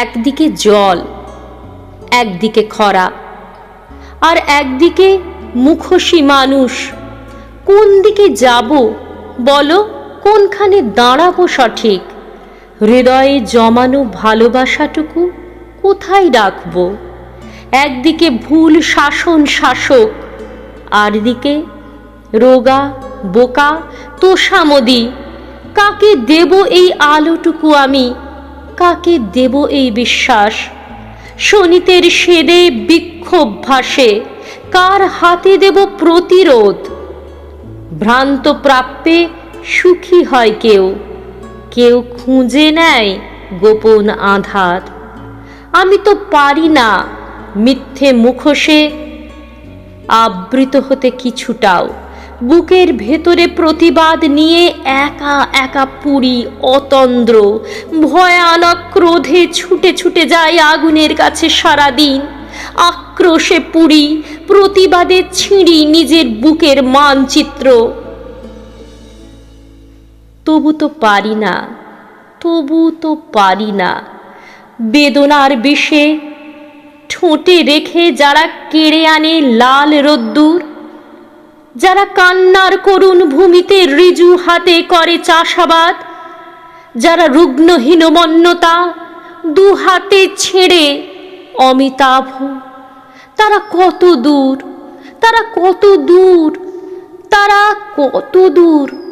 একদিকে জল, একদিকে খরা। আর একদিকে মুখোশী মানুষ। কোন দিকে যাব বলো, কোনখানে দাঁড়াবো সঠিক? হৃদয়ে জমানো ভালোবাসাটুকু কোথায় রাখব? একদিকে ভুল শাসন শাসক, আর দিকে রোগা, বোকা, তোষামদি। কাকে দেব এই আলোটুকু আমি? কাকে দেব এই বিশ্বাস? শনিতের সেদে বিক্ষোভ ভাসে, কার হাতে দেব প্রতিরোধ? ভ্রান্ত প্রাপ্যে সুখী হয় কেউ কেউ খুঁজে নেয় গোপন আধার। আমি তো পারি না মিথ্যে মুখোশে আবৃত হতে কিছুটাও। বুকের ভেতরে প্রতিবাদ নিয়ে একা একা পুরি অতন্দ্র। ভয়ানক ক্রোধে ছুটে ছুটে যায় আগুনের কাছে সারাদিন। আক্রোশে পুরি, প্রতিবাদে ছিঁড়ি নিজের বুকের মানচিত্র। তবু তো পারি না, তবু তো পারি না। বেদনার বিষে ঠোঁটে রেখে যারা কেড়ে আনে লাল রোদ্দুর যারা কান্নার করুন ভূমিতে রিজু হাতে করে চাষাবাদ, যারা রুগ্ন দু হাতে ছেড়ে অমিতাভ, তারা কত দূর, তারা কত দূর, তারা কত দূর?